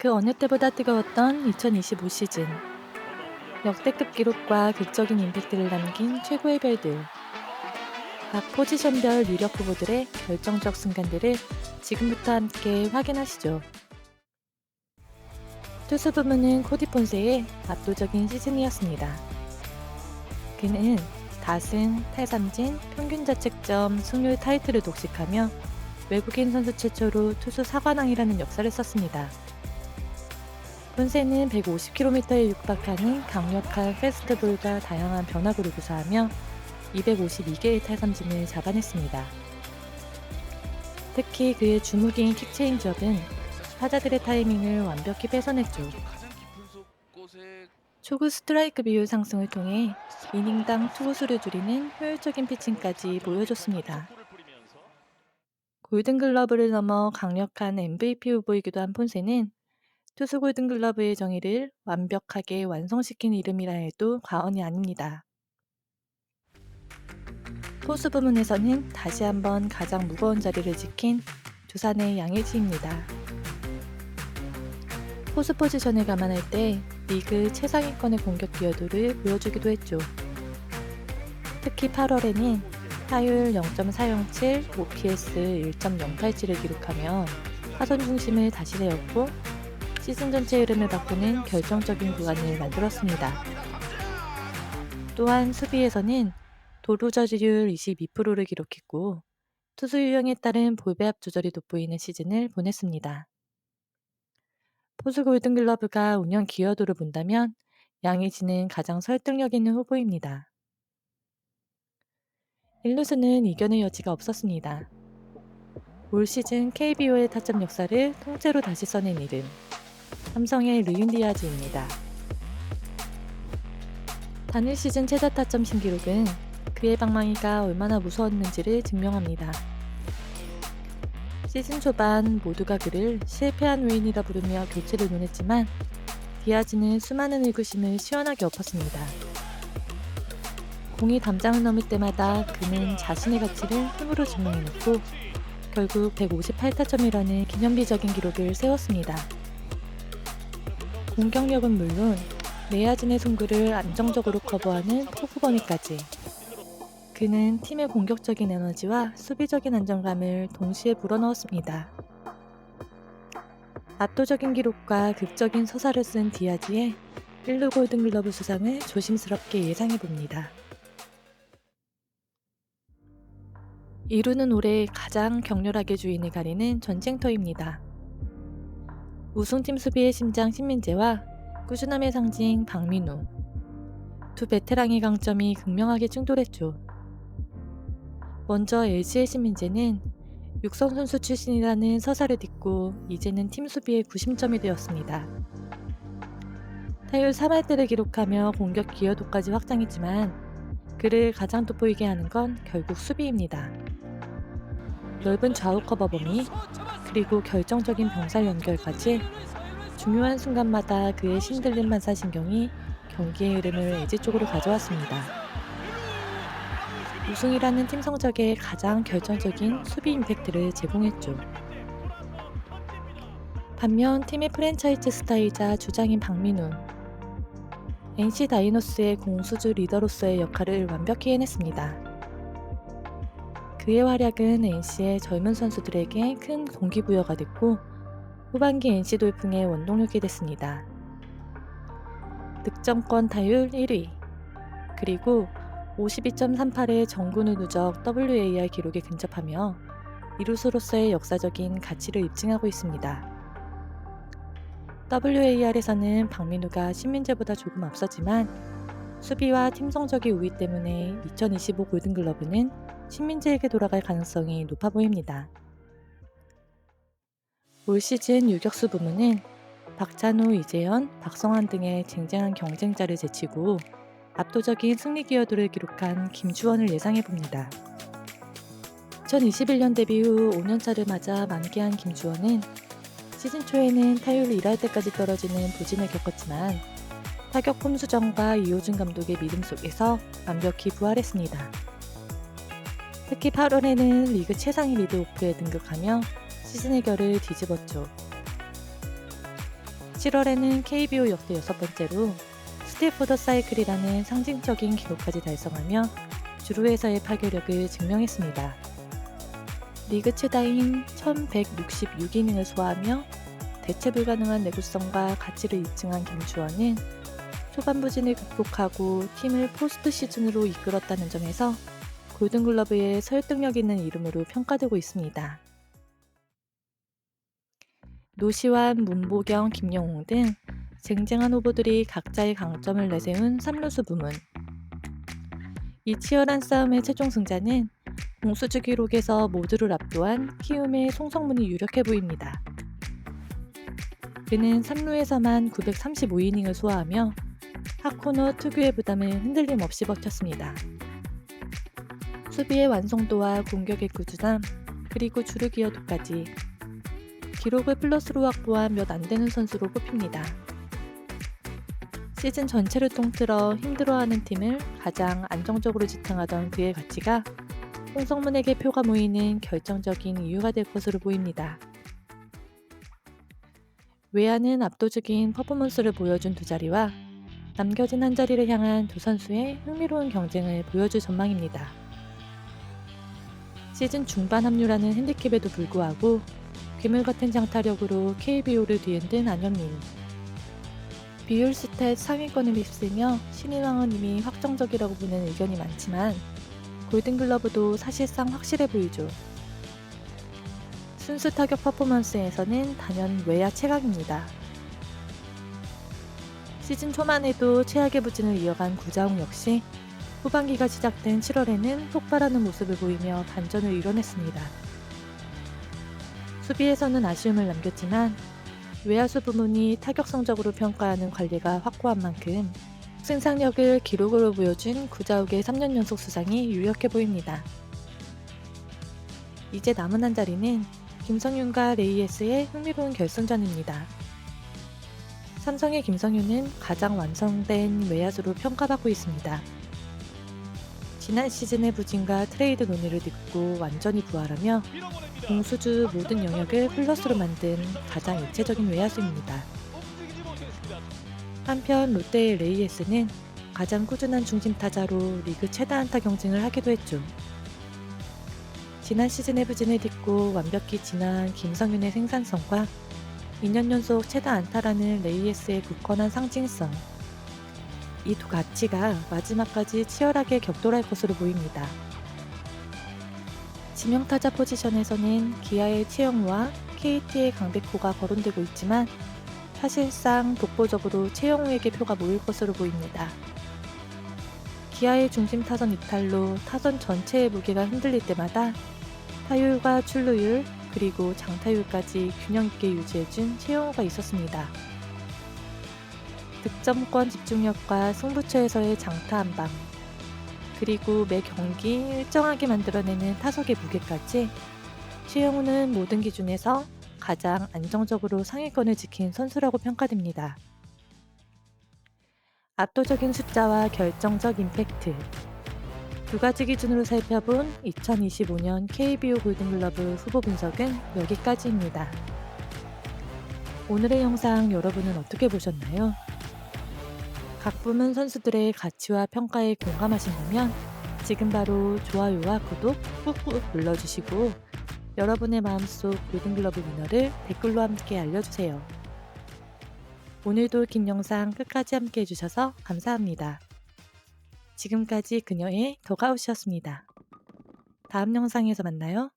그 어느 때보다 뜨거웠던 2025 시즌. 역대급 기록과 극적인 임팩트를 남긴 최고의 별들. 각 포지션별 유력 후보들의 결정적 순간들을 지금부터 함께 확인하시죠. 투수 부문은 코디 폰세의 압도적인 시즌이었습니다. 그는 다승, 탈삼진, 평균 자책점, 승률 타이틀을 독식하며 외국인 선수 최초로 투수 사관왕이라는 역사를 썼습니다. 폰세는 150km에 육박하는 강력한 페스트볼과 다양한 변화구를 구사하며 252개의 탈삼진을 잡아냈습니다. 특히 그의 주무기인 킥체인지업은 타자들의 타이밍을 완벽히 뺏어냈죠. 초구 스트라이크 비율 상승을 통해 이닝당 투구 수를 줄이는 효율적인 피칭까지 보여줬습니다. 골든글러브를 넘어 강력한 MVP 후보이기도 한 폰세는 투수 골든글러브의 정의를 완벽하게 완성시킨 이름이라 해도 과언이 아닙니다. 포수 부문에서는 다시 한번 가장 무거운 자리를 지킨 두산의 양일지입니다. 포수 포지션을 감안할 때 리그 최상위권의 공격 기여도를 보여주기도 했죠. 특히 8월에는 타율 0.407, OPS 1.087을 기록하며 하선 중심을 다시 세웠고 시즌 전체 흐름을 바꾸는 결정적인 구간을 만들었습니다. 또한 수비에서는 도루 저지율 22%를 기록했고 투수 유형에 따른 볼 배합 조절이 돋보이는 시즌을 보냈습니다. 포수 골든글러브가 운영 기여도를 본다면 양의지는 가장 설득력 있는 후보입니다. 1루수는 이겨낼 여지가 없었습니다. 올 시즌 KBO의 타점 역사를 통째로 다시 써낸 이름, 삼성의 르윈 디아즈입니다. 단일 시즌 최다 타점 신기록은 그의 방망이가 얼마나 무서웠는지를 증명합니다. 시즌 초반 모두가 그를 실패한 외인이라 부르며 교체를 논했지만 디아즈는 수많은 의구심을 시원하게 엎었습니다. 공이 담장을 넘을 때마다 그는 자신의 가치를 힘으로 증명해냈고 결국 158타점이라는 기념비적인 기록을 세웠습니다. 공격력은 물론 내야진의 송구를 안정적으로 커버하는 포구 범위까지 그는 팀의 공격적인 에너지와 수비적인 안정감을 동시에 불어넣었습니다. 압도적인 기록과 극적인 서사를 쓴 디아지의 1루 골든글러브 수상을 조심스럽게 예상해 봅니다. 2루는 올해 가장 격렬하게 주인을 가리는 전쟁터입니다. 우승팀 수비의 심장 신민재와 꾸준함의 상징 박민우 두 베테랑의 강점이 극명하게 충돌했죠. 먼저 LG의 신민재는 육성 선수 출신이라는 서사를 딛고 이제는 팀 수비의 구심점이 되었습니다. 타율 3할대를 기록하며 공격 기여도까지 확장했지만 그를 가장 돋보이게 하는 건 결국 수비입니다. 넓은 좌우 커버 범위 그리고 결정적인 병살 연결까지 중요한 순간마다 그의 신들린 반사신경이 경기의 흐름을 LG 쪽으로 가져왔습니다. 우승이라는 팀 성적에 가장 결정적인 수비 임팩트를 제공했죠. 반면 팀의 프랜차이즈 스타이자 주장인 박민우, NC 다이노스의 공수주 리더로서의 역할을 완벽히 해냈습니다. 그의 활약은 NC의 젊은 선수들에게 큰 동기부여가 됐고 후반기 NC 돌풍의 원동력이 됐습니다. 득점권 타율 1위, 그리고 52.38의 정근우 누적 WAR 기록에 근접하며 이루수로서의 역사적인 가치를 입증하고 있습니다. WAR에서는 박민우가 신민재보다 조금 앞서지만 수비와 팀 성적의 우위 때문에 2025 골든글러브는 신민재에게 돌아갈 가능성이 높아 보입니다. 올 시즌 유격수 부문은 박찬호, 이재현, 박성환 등의 쟁쟁한 경쟁자를 제치고 압도적인 승리 기여도를 기록한 김주원을 예상해 봅니다. 2021년 데뷔 후 5년차를 맞아 만개한 김주원은 시즌 초에는 타율 1할 때까지 떨어지는 부진을 겪었지만 타격 폼 수정과 이호준 감독의 믿음 속에서 완벽히 부활했습니다. 특히 8월에는 리그 최상위 리드 오프에 등극하며 시즌 해결을 뒤집었죠. 7월에는 KBO 역대 여섯 번째로 스테포더 사이클이라는 상징적인 기록까지 달성하며 주루에서의 파괴력을 증명했습니다. 리그 최다인 1166이닝을 소화하며 대체 불가능한 내구성과 가치를 입증한 김주원은 초반 부진을 극복하고 팀을 포스트 시즌으로 이끌었다는 점에서 골든글러브의 설득력 있는 이름으로 평가되고 있습니다. 노시환, 문보경, 김영웅 등 쟁쟁한 후보들이 각자의 강점을 내세운 3루수 부문. 이 치열한 싸움의 최종 승자는 공수주 기록에서 모두를 압도한 키움의 송성문이 유력해 보입니다. 그는 3루에서만 935이닝을 소화하며 하코너 특유의 부담을 흔들림 없이 버텼습니다. 수비의 완성도와 공격의 꾸준함, 그리고 주루 기여도까지 기록을 플러스로 확보한 몇 안 되는 선수로 뽑힙니다. 시즌 전체를 통틀어 힘들어하는 팀을 가장 안정적으로 지탱하던 그의 가치가 홍성문에게 표가 모이는 결정적인 이유가 될 것으로 보입니다. 외야는 압도적인 퍼포먼스를 보여준 두 자리와 남겨진 한 자리를 향한 두 선수의 흥미로운 경쟁을 보여줄 전망입니다. 시즌 중반 합류라는 핸디캡에도 불구하고 괴물 같은 장타력으로 KBO를 뒤흔든 안현민. 비율 스탯 상위권을 휩쓰며 신인왕은 이미 확정적이라고 보는 의견이 많지만 골든글러브도 사실상 확실해 보이죠. 순수 타격 퍼포먼스에서는 단연 외야 최강입니다. 시즌 초반에도 최악의 부진을 이어간 구자홍 역시 후반기가 시작된 7월에는 폭발하는 모습을 보이며 반전을 이뤄냈습니다. 수비에서는 아쉬움을 남겼지만 외야수 부문이 타격 성적으로 평가하는 관리가 확고한 만큼 생산력을 기록으로 보여준 구자욱의 3년 연속 수상이 유력해 보입니다. 이제 남은 한 자리는 김성윤과 레이에스의 흥미로운 결승전입니다. 삼성의 김성윤은 가장 완성된 외야수로 평가받고 있습니다. 지난 시즌의 부진과 트레이드 논의를 딛고 완전히 부활하며 공수주 모든 영역을 플러스로 만든 가장 입체적인 외야수입니다. 한편 롯데의 레이에스는 가장 꾸준한 중심 타자로 리그 최다 안타 경쟁을 하기도 했죠. 지난 시즌의 부진을 딛고 완벽히 진화한 김성윤의 생산성과 2년 연속 최다 안타라는 레이에스의 굳건한 상징성. 이 두 가치가 마지막까지 치열하게 격돌할 것으로 보입니다. 지명타자 포지션에서는 기아의 최영우와 KT의 강백호가 거론되고 있지만 사실상 독보적으로 최영우에게 표가 모일 것으로 보입니다. 기아의 중심 타선 이탈로 타선 전체의 무게가 흔들릴 때마다 타율과 출루율 그리고 장타율까지 균형 있게 유지해준 최영우가 있었습니다. 득점권 집중력과 승부처에서의 장타 한 방, 그리고 매 경기 일정하게 만들어내는 타석의 무게까지 최영우는 모든 기준에서 가장 안정적으로 상위권을 지킨 선수라고 평가됩니다. 압도적인 숫자와 결정적 임팩트. 두 가지 기준으로 살펴본 2025년 KBO 골든글러브 후보 분석은 여기까지입니다. 오늘의 영상 여러분은 어떻게 보셨나요? 각 부문 선수들의 가치와 평가에 공감하신다면 지금 바로 좋아요와 구독 꾹꾹 눌러주시고 여러분의 마음속 골든글러브 위너를 댓글로 함께 알려주세요. 오늘도 긴 영상 끝까지 함께 해주셔서 감사합니다. 지금까지 그녀의 더가웃이었습니다. 다음 영상에서 만나요.